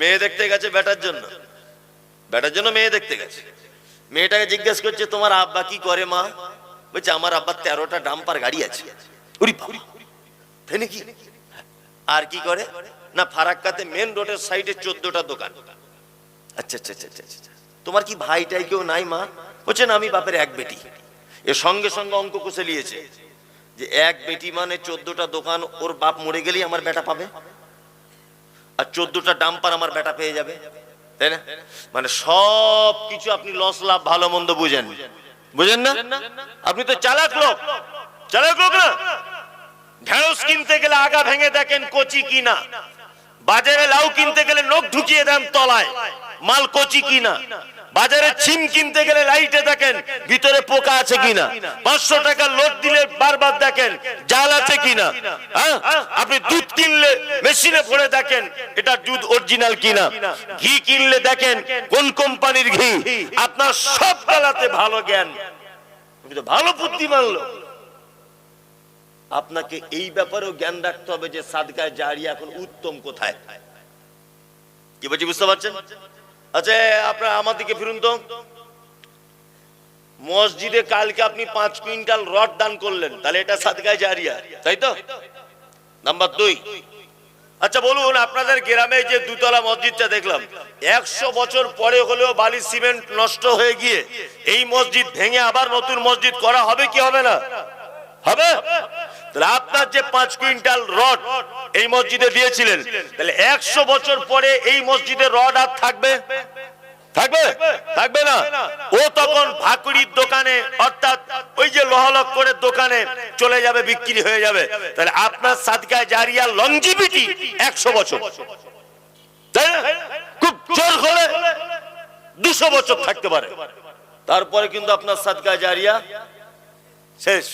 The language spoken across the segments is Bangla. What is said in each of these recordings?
মেয়ে দেখতে গেছে বেটার জন্য। বেটার জন্য মেয়ে দেখতে গেছে। মেয়েটাকে জিজ্ঞেস করছে, তোমার আব্বা কি করে মা? বলছে, আমার আব্বার তেরোটা ডাম্পার গাড়ি আছে। আর কি করে? না, ফারাক্কাতে মেন রোডের সাইডে চোদ্দটা দোকান। আচ্ছা আচ্ছা আচ্ছা আচ্ছা আচ্ছা। তোমার কি ভাইটাই কেউ নাই মা? বলছে, না, আমি বাপের এক বেটি। এর সঙ্গে সঙ্গে অঙ্ক কষে নিয়েছে যে, এক বেটি মানে চোদ্দটা দোকান, ওর বাপ মরে গেলেই আমার বেটা পাবে? আর চোদ্দটা ডাম্পার আমার বেটা পেয়ে যাবে। তাই না? মানে সব কিছু আপনি লস লাভ, ভালো, মন্দ বুঝেন। বুঝেন না? আপনি তো চালাক লোক। চালাক লোক না? ঢেঁড়স কিনতে গেলে আগা ভেঙে দেখেন কচি কিনা। বাজারে লাউ কিনতে গেলে নখ ঢুকিয়ে দেন তলায়। মাল কচি কিনা। বাজারে ছিম কিনতে গেলে লাইটে দেখেন ভিতরে পোকা আছে কিনা? পাঁচশো টাকা লোড দিলে বারবার দেখেন জাল আছে কিনা? হ্যাঁ? আপনি দুধ কিনলে মেশিনে ভরে দেখেন এটা দুধ অরিজিনাল কিনা? ঘি কিনলে দেখেন কোন কোম্পানির ঘি? আপনার সব বেলাতে ভালো জ্ঞান। ভালো বুদ্ধিমান লোক। আপনাকে এই ব্যাপারেও জ্ঞান রাখতে হবে যে সাদকায় জারি এখন উত্তম কোথায়? কি বলছি, বুঝতে পারছেন? আচ্ছা আপনার আমার দিকে ফিরুন তো। মসজিদে কালকে আপনি পাঁচ কুইন্টাল রড দান করলেন, তাহলে এটা সাদকায় জারিয়া, তাই তো? নাম্বার দুই। আচ্ছা বলুন, আপনাদের গ্রামে যে দুতলা মসজিদটা দেখলাম, একশো বছর পরে হলেও বালি সিমেন্ট নষ্ট হয়ে গিয়ে এই মসজিদ ভেঙে আবার নতুন মসজিদ করা হবে কি হবে না? হবে? আপনার যে পাঁচ কুইন্টাল রড এই মসজিদে দিয়েছিলেন, তাহলে একশো বছর পরে এই মসজিদে রড আর থাকবে? থাকবে? থাকবে না। ও তখন ভাকুড়ির দোকানে, অর্থাৎ ওই যে লহলক করে দোকানে চলে যাবে, বিক্রি হয়ে যাবে। তাহলে আপনার সাদকায় জারিয়া লংজিভিটি একশো বছর। খুব জোর করে দুশো বছর থাকতে পারে। তারপরে কিন্তু আপনার সাদকায় জারিয়া শেষ।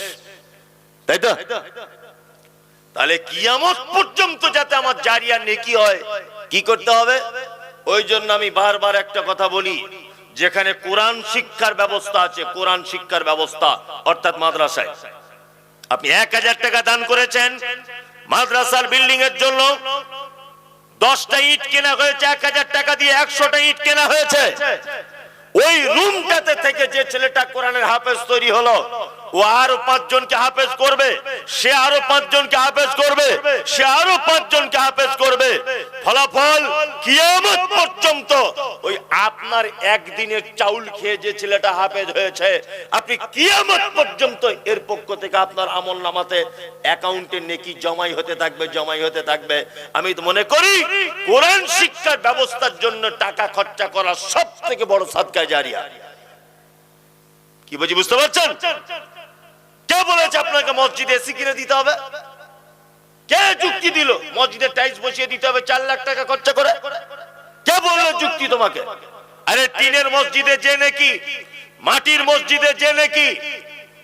তাই তো? তাহলে কিয়ামত পর্যন্ত যাতে আমার জারিয়া নেকি হয়, কি করতে হবে? ওই জন্য আমি বারবার একটা কথা বলি, যেখানে কোরআন শিক্ষার ব্যবস্থা আছে, কোরআন শিক্ষার ব্যবস্থা, অর্থাৎ মাদ্রাসায়। আপনি এক হাজার টাকা দান করেছেন, মাদ্রাসার বিল্ডিং এর জন্য দশটা ইট কেনা হয়েছে, এক হাজার টাকা দিয়ে একশোটা ইট কেনা হয়েছে। ওই রুমটাতে থেকে যে ছেলেটা কোরআনের হাফেজ তৈরি হলো ও আরও পাঁচজনকে হাফেজ করবে, সে আরও পাঁচজনকে হাফেজ করবে, সে আরও পাঁচজনকে হাফেজ করবে। ফলাফল কিয়ামত পর্যন্ত ওই আপনার একদিনের চাউল খেয়ে যে ছেলেটা হাফেজ হয়েছে, আপনি কিয়ামত পর্যন্ত এর পক্ষ থেকে আপনার আমল নামাতে অ্যাকাউন্টে নেকি জমাই হতে থাকবে, জমাই হতে থাকবে। আমি তো মনে করি, কোরআন শিক্ষার ব্যবস্থার জন্য টাকা খরচা করা সব থেকে বড় সাদকায় জারিয়া। কি বলছি বুঝতে পারছেন? কে বলেছে আপনাকে মসজিদে এসি কিনে দিতে হবে? কে যুক্তি দিল? মসজিদে টাইলস বসিয়ে দিতে হবে চার লাখ টাকা খরচা করে? কে বলল যুক্তি তোমাকে? আরে টিনের মসজিদে যে নাকি, মাটির মসজিদে যে নাকি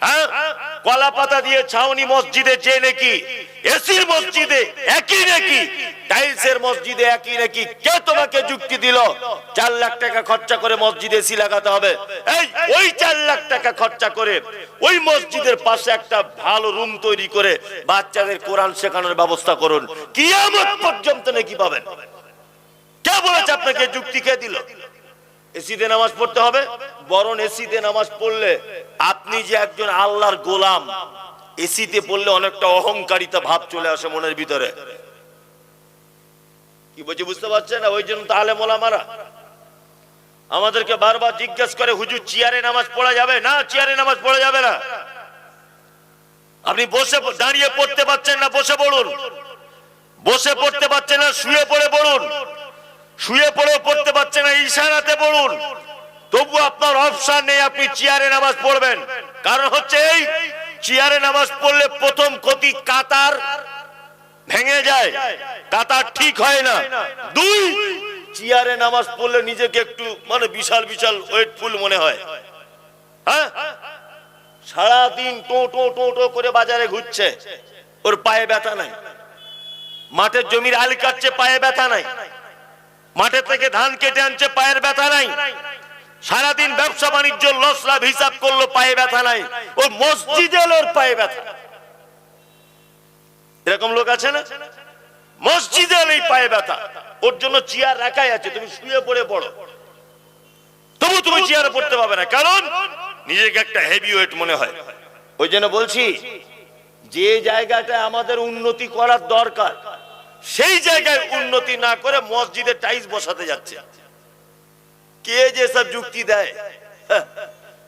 হ্যাঁ? কলা পাতা দিয়ে ছাউনি মসজিদে যে নাকি, এসির মসজিদে একই নাকি? টাইলসের মসজিদে একই নাকি কে তোমাকে যুক্তি দিল, চার লাখ টাকা খরচা করে মসজিদে এসি লাগাতে হবে। এই, ওই চার লাখ টাকা খরচা করে ওই মসজিদের পাশে একটা ভালো রুম তৈরি করে বাচ্চাদের কোরআন শেখানোর ব্যবস্থা করুন। কিয়ামত পর্যন্ত নাকি পাবেন। কে বলেছে আপনাকে যুক্তি কে দিল? এসিতে নামাজ পড়তে হবে? বরং এসিতে নামাজ পড়লে আপনি যে একজন আল্লাহর গোলাম, এসিতে পড়লে অনেকটা অহংকারিতা ভাব চলে আসে মনের ভিতরে। কি বলছি, বুঝতে পারছেন না? ওই জন্য তাহলে মোলামারা আমাদেরকে বারবার জিজ্ঞেস করে, হুজুর, চেয়ারে নামাজ পড়া যাবে? না, চেয়ারে নামাজ পড়া যাবে না। আপনি বসে দাঁড়িয়ে পড়তে পারছেন না, বসে পড়ুন। বসে পড়তে পারছেন না, শুয়ে পড়ে পড়ুন। শুয়ে পড়েও পড়তে পারছেন না, ইশারাতে পড়ুন। তবু আপনার অপশন নেই, আপনি চেয়ারে নামাজ পড়বেন। কারণ হচ্ছে এই, চেয়ারে নামাজ পড়লে প্রথম ক্ষতি কাতার ভেঙে যায় কাতার ঠিক হয় না। দুই, চেয়ারে নামাজ পড়লে নিজেকে একটু মানে বিশাল বিশাল ওয়েটফুল মনে হয়। হ্যাঁ? সারাদিন টো টো টো টো করে বাজারে ঘুরছে। ওর পায়ে ব্যথা নাই। মাঠের জমির আল কাটছে, পায়ে ব্যথা নাই। মাঠে থেকে ধান কেটে আনছে, পায়ের ব্যথা নাই। সারাদিন ব্যবসা বাণিজ্য, লস লাভ হিসাব করল, পায়ে ব্যথা নাই। ও মসজিদে ওর পায়ে ব্যথা। এরকম লোক আছে না? মসজিদে এই পায়ে ব্যথা। ওর জন্য চেয়ার রাখাই আছে তুমি শুয়ে পড়ে পড়ো। তবু তুমি চেয়ারে পড়তে পারবে না কারণ নিজেকে একটা হেভি ওয়েট মনে হয়। ওই জন্য বলছি যে জায়গাটা আমাদের উন্নতি করার দরকার সেই জায়গায় উন্নতি না করে মসজিদে টাইলস বসাতে যাচ্ছে। কে যে সব যুক্তি দেয়? হ্যাঁ,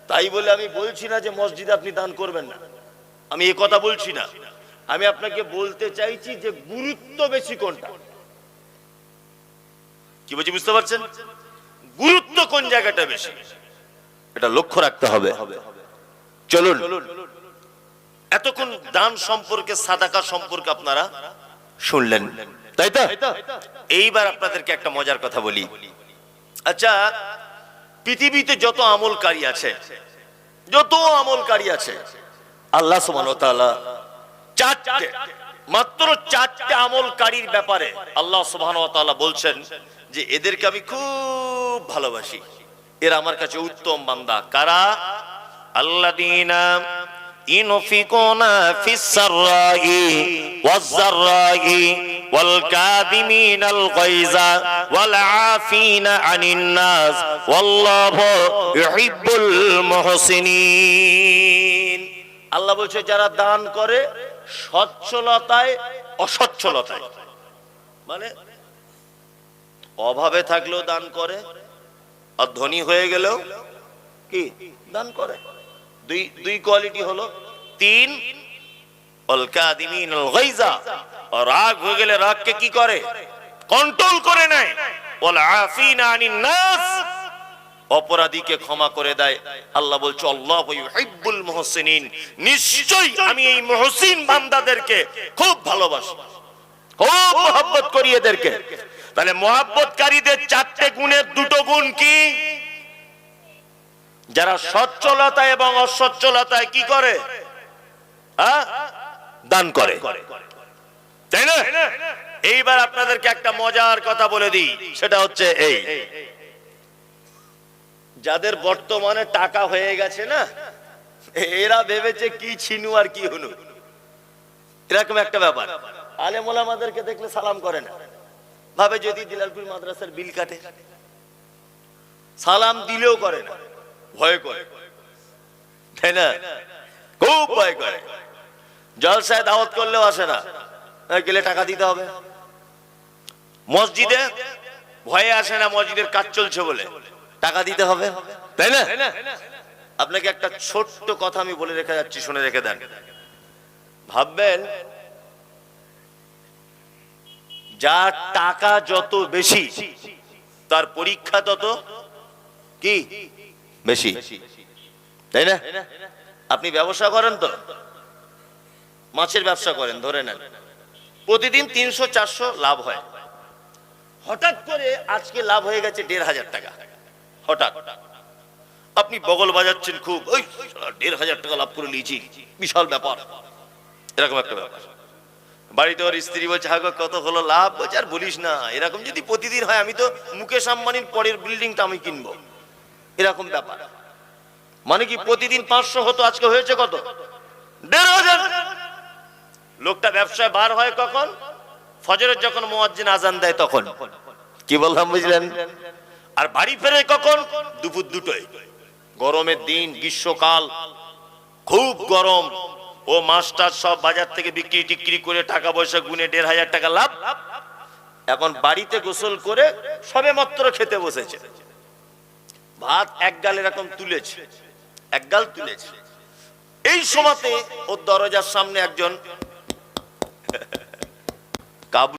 তাই বলে আমি বলছি না যে মসজিদে আপনি দান করবেন না। আমি এ কথা বলছি না। আমি আপনাকে বলতে চাইছি যে গুরুত্ব বেশি কোনটা? কি বলছি, বুঝতে পারছেন? গুরুত্ব কোন জায়গাটা বেশি? এটা লক্ষ্য রাখতে হবে। চলুন। এতক্ষণ দান সম্পর্কে, সাদাকা সম্পর্কে আপনারা শুনলেন। তাই তো? এইবার আপনাদেরকে একটা মজার কথা বলি। আচ্ছা পৃথিবীতে যত আমলকারী আছে, যত আমলকারী আছে, আল্লাহ সুবহানাহু ওয়া তাআলা চারটে, মাত্র চারটে আমলকারীর ব্যাপারে আল্লাহ তাআলা বলছেন যে এদেরকে আমি খুব ভালোবাসি। এরা আমার কাছে উত্তম বান্দা। কারা? মুহসিনিন। আল্লাহ বলছে, যারা দান করে সচ্ছলতায় অসচ্ছলতায়। মানে অভাবে থাকলেও দান করে, আর ধনী হয়ে গেলেও কি? দান করে। দুই দুই কোয়ালিটি হলো, তিন রাগ হয়ে গেলে রাগকে কি করে? কন্ট্রোল করে নেয়। অপরাধীকে ক্ষমা করে দেয়। আল্লাহ বলছে, আল্লাহ ইউহিব্বুল মুহসিনিন। নিশ্চয়ই আমি এই মুহসিন বান্দাদেরকে খুব ভালোবাসি। খুব করি এদেরকে। তাহলে মহাব্বতকারীদের চারটে গুণের দুটো গুণ কি? যারা সচ্ছলতা এবং অসচ্ছলতায় কি করে? দান করে। তাই না? এইবার আপনাদেরকে একটা মজার কথা বলে দিই। সেটা হচ্ছে এই। যাদের বর্তমানে টাকা হয়ে গেছে না, এরা ভেবেছে কি ছিনু আর কি হনু। এরকম একটা ব্যাপার। আলেমোলা আমাদেরকে দেখলে সালাম করে না। ভাবে যদি দিলালপুর মাদ্রাসার বিল কাটে। সালাম দিলেও করে না। ভয় করে। তাই না? খুব ভয় করে। জলসায় দাওয়াত করলেও আসে না। গেলে টাকা দিতে হবে। মসজিদে ভয়ে আসে না মসজিদের কাজ চলছে বলে। টাকা দিতে হবে তাই না? আপনাকে একটা ছোট্ট কথা আমি বলে রেখে যাচ্ছি শুনে রেখে দেন। ভাববেন যার টাকা যত বেশি তার পরীক্ষা তত কি? বেশি। তাই না? আপনি ব্যবসা করেন তো? মাছের ব্যবসা করেন ধরে নেন। প্রতিদিন তিনশো চারশো লাভ হয়। হঠাৎ করে আজকে লাভ হয়ে গেছে দেড় হাজার টাকা। হঠাৎ আপনি বগল বাজাচ্ছেন খুব, ওই দেড় হাজার টাকা লাভ করে নিয়েছি, বিশাল ব্যাপার। এরকম একটা ব্যাপার। বাড়িতে ওর স্ত্রী বলছে, হাগো, কত হলো লাভ? বলছে, আর বলিস না, এরকম যদি প্রতিদিন হয়, আমি তো মুকেশ আম্বানির পরের বিল্ডিংটা আমি কিনবো। এরকম ব্যাপার। মানে কি প্রতিদিন পাঁচশো হতো, আজকে হয়েছে কত? দেড় হাজার। লোকটা ব্যবসায় বার হয় কখন? ফজরের যখন মোয়াজ্জিন আজান দেয় তখন। কি বললাম, বুঝলেন? আর বাড়ি ফেরে কখন? দুপুর দুটোয়। গরমের দিন, গ্রীষ্মকাল, খুব গরম। ও মাছটার সব বাজার থেকে বিক্রি, টিক্রি করে টাকা পয়সা গুনে দেড় হাজার টাকা লাভ। এখন বাড়িতে গোসল করে সবে মাত্র খেতে বসেছে। ভাত এক গাল এরকম তুলেছে, এক গাল তুলেছে। এই সময়তে ওর দরজার সামনে একজন কাবু